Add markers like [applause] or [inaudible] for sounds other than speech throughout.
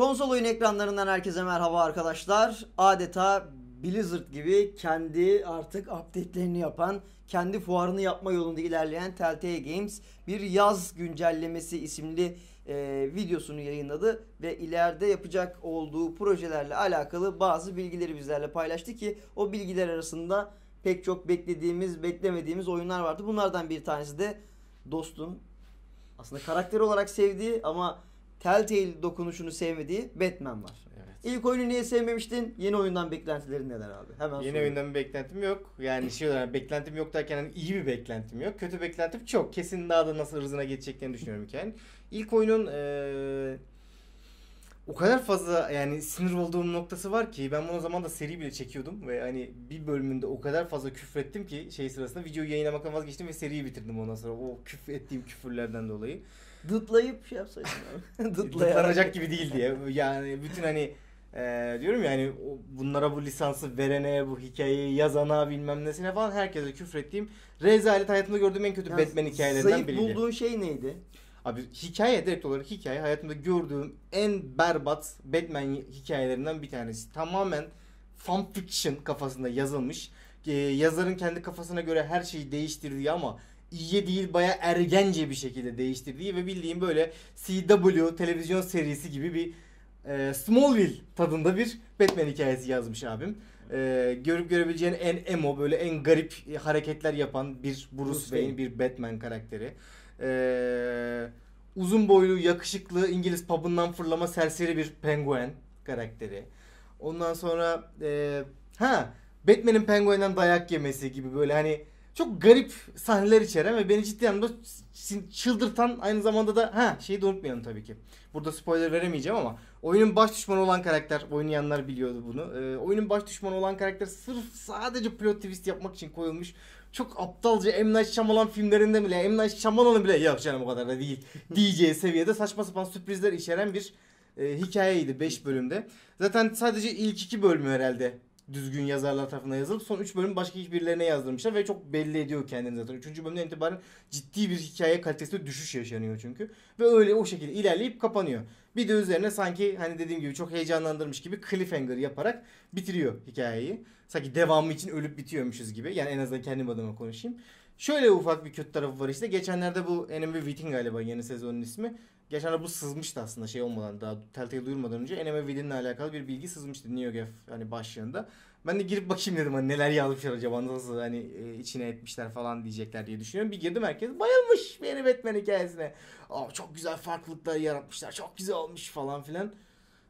Konsol oyun ekranlarından herkese merhaba arkadaşlar. Adeta Blizzard gibi kendi artık update'lerini yapan, kendi fuarını yapma yolunda ilerleyen Telltale Games bir yaz güncellemesi isimli e, videosunu yayınladı ve ileride yapacak olduğu projelerle alakalı bazı bilgileri bizlerle paylaştı ki o bilgiler arasında pek çok beklediğimiz, beklemediğimiz oyunlar vardı. Bunlardan bir tanesi de dostun aslında karakter olarak sevdiği ama Telltale dokunuşunu sevmediği Batman var. Evet. İlk oyunu niye sevmemiştin? Yeni oyundan beklentilerin neler abi? Hemen Yeni sorayım. oyundan bir beklentim yok. Yani şey olarak beklentim yok derken hani iyi bir beklentim yok. Kötü beklentim çok. Kesin daha da nasıl hırzına geçeceklerini düşünüyorum hikayenin. İlk oyunun eee, o kadar fazla yani sinir olduğum noktası var ki ben bunu o zaman da seri bile çekiyordum ve hani bir bölümünde o kadar fazla küfrettim ki şey sırasında videoyu yayınlamaktan vazgeçtim ve seriyi bitirdim ondan sonra o küfür ettiğim küfürlerden dolayı. Dıtlayıp şey yapsaydın abi. [laughs] Dıtlanacak gibi değil diye. Yani bütün hani e, diyorum ya hani bunlara bu lisansı verene, bu hikayeyi yazana bilmem nesine falan herkese küfrettiğim rezalet hayatımda gördüğüm en kötü Yani Batman hikayelerinden Zayıf biriydi. bulduğun şey neydi? Abi hikaye direkt olarak hikaye hayatımda gördüğüm en berbat Batman hikayelerinden bir tanesi. Tamamen fan fiction kafasında yazılmış. Ee, yazarın kendi kafasına göre her şeyi değiştirdiği ama iyiye değil baya ergence bir şekilde değiştirdiği ve bildiğim böyle CW televizyon serisi gibi bir e, Smallville tadında bir Batman hikayesi yazmış abim. E, görüp görebileceğin en emo böyle en garip hareketler yapan bir Bruce, Bruce Wayne, Wayne. bir Batman karakteri. E, uzun boylu, yakışıklı İngiliz pub'ından fırlama serseri bir penguen karakteri. Ondan sonra e, ha Batman'in penguenden dayak yemesi gibi böyle hani çok garip sahneler içeren ve beni ciddi anlamda çıldırtan aynı zamanda da ha şeyi de unutmayalım tabii ki. Burada spoiler veremeyeceğim ama oyunun baş düşmanı olan karakter oynayanlar biliyordu bunu. Ee, oyunun baş düşmanı olan karakter sırf sadece plot twist yapmak için koyulmuş. Çok aptalca M. Night Shyamalan filmlerinde bile M. Night Shyamalan'ın bile yok canım o kadar da değil [laughs] diyeceği seviyede saçma sapan sürprizler içeren bir e, hikayeydi 5 bölümde. Zaten sadece ilk iki bölümü herhalde düzgün yazarlar tarafından yazılıp son 3 bölüm başka birilerine yazdırmışlar ve çok belli ediyor kendini zaten. 3. bölümden itibaren ciddi bir hikaye kalitesinde düşüş yaşanıyor çünkü. Ve öyle o şekilde ilerleyip kapanıyor. Bir de üzerine sanki hani dediğim gibi çok heyecanlandırmış gibi cliffhanger yaparak bitiriyor hikayeyi. Sanki devamı için ölüp bitiyormuşuz gibi. Yani en azından kendim adıma konuşayım. Şöyle ufak bir kötü tarafı var işte. Geçenlerde bu Enemy Within galiba yeni sezonun ismi. Geçenlerde bu sızmıştı aslında şey olmadan daha Telltale duyurmadan önce Enemy Within'le alakalı bir bilgi sızmıştı NeoGaf hani başlığında. Ben de girip bakayım dedim hani neler yazmışlar acaba nasıl hani e, içine etmişler falan diyecekler diye düşünüyorum. Bir girdim herkes bayılmış benim Batman hikayesine. Aa çok güzel farklılıklar yaratmışlar çok güzel olmuş falan filan.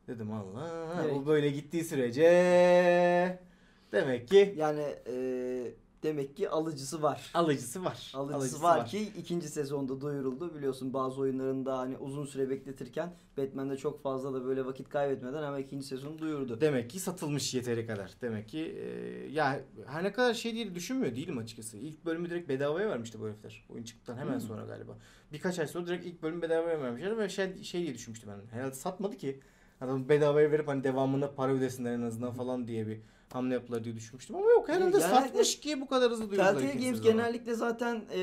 Dedim Allah Evet. o böyle gittiği sürece demek ki Yani e, demek ki alıcısı var. alıcısı var. Alıcısı, var, ki ikinci sezonda duyuruldu. Biliyorsun bazı oyunlarında hani uzun süre bekletirken Batman'de çok fazla da böyle vakit kaybetmeden hemen ikinci sezonu duyurdu. Demek ki satılmış yeteri kadar. Demek ki e, ya her ne kadar şey diye düşünmüyor değilim açıkçası. İlk bölümü direkt bedavaya vermişti bu herifler. Oyun çıktıktan hemen Hmm. sonra galiba. Birkaç ay sonra direkt ilk bölümü bedavaya vermişler ve şey, şey diye düşünmüştüm ben. Herhalde satmadı ki. Adam bedavaya verip hani devamında para ödesinler en azından falan diye bir hamle yaptılar diye düşünmüştüm. Ama yok herhalde Genelde- satmış ki bu kadar hızlı duyurdular. Telltale Games sezonu. genellikle zaten e,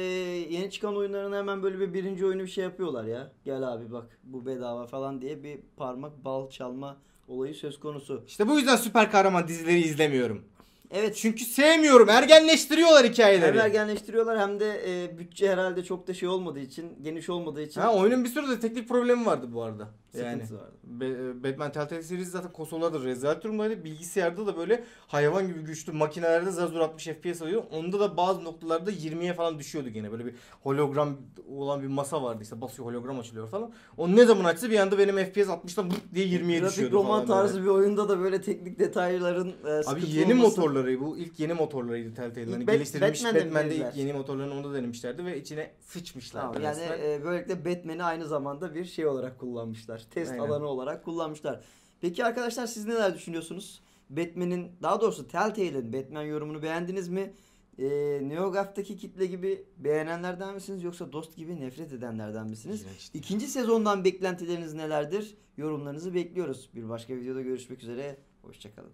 yeni çıkan oyunlarına hemen böyle bir birinci oyunu bir şey yapıyorlar ya. Gel abi bak bu bedava falan diye bir parmak bal çalma olayı söz konusu. İşte bu yüzden süper kahraman dizileri izlemiyorum. Evet Çünkü sevmiyorum. Ergenleştiriyorlar hikayeleri. hem ergenleştiriyorlar hem de e, bütçe herhalde çok da şey olmadığı için, geniş olmadığı için Ha oyunun bir sürü de teknik problemi vardı bu arada. Yani sıkıntısı vardı. Be- Batman Telltale serisi zaten konsollarda rezalet durumdaydı. Bilgisayarda da böyle hayvan gibi güçlü makinelerde zar zor 60 FPS alıyor. Onda da bazı noktalarda 20'ye falan düşüyordu gene. Böyle bir hologram olan bir masa vardı işte basıyor hologram açılıyor falan. O ne zaman açsa bir anda benim FPS 60'dan vırt diye 20'ye Grafik düşüyordu roman falan böyle. tarzı bir oyunda da böyle teknik detayların e, Abi yeni olması- motorları bu ilk yeni motorlarıydı Telltale'in. İlk Hani geliştirilmiş Batman'de Batman'de ilk yeni motorlarını onda denemişlerdi ve içine sıçmışlar. Tamam, yani e, böylelikle Batman'i aynı zamanda bir şey olarak kullanmışlar. Test Aynen. alanı olarak kullanmışlar. Peki arkadaşlar siz neler düşünüyorsunuz? Batman'in daha doğrusu Telltale'in Batman yorumunu beğendiniz mi? E, NeoGAF'taki kitle gibi beğenenlerden misiniz yoksa Dost gibi nefret edenlerden misiniz? İğrençti. İkinci sezondan beklentileriniz nelerdir? Yorumlarınızı bekliyoruz. Bir başka videoda görüşmek üzere. Hoşçakalın.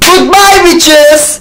Goodbye bitches!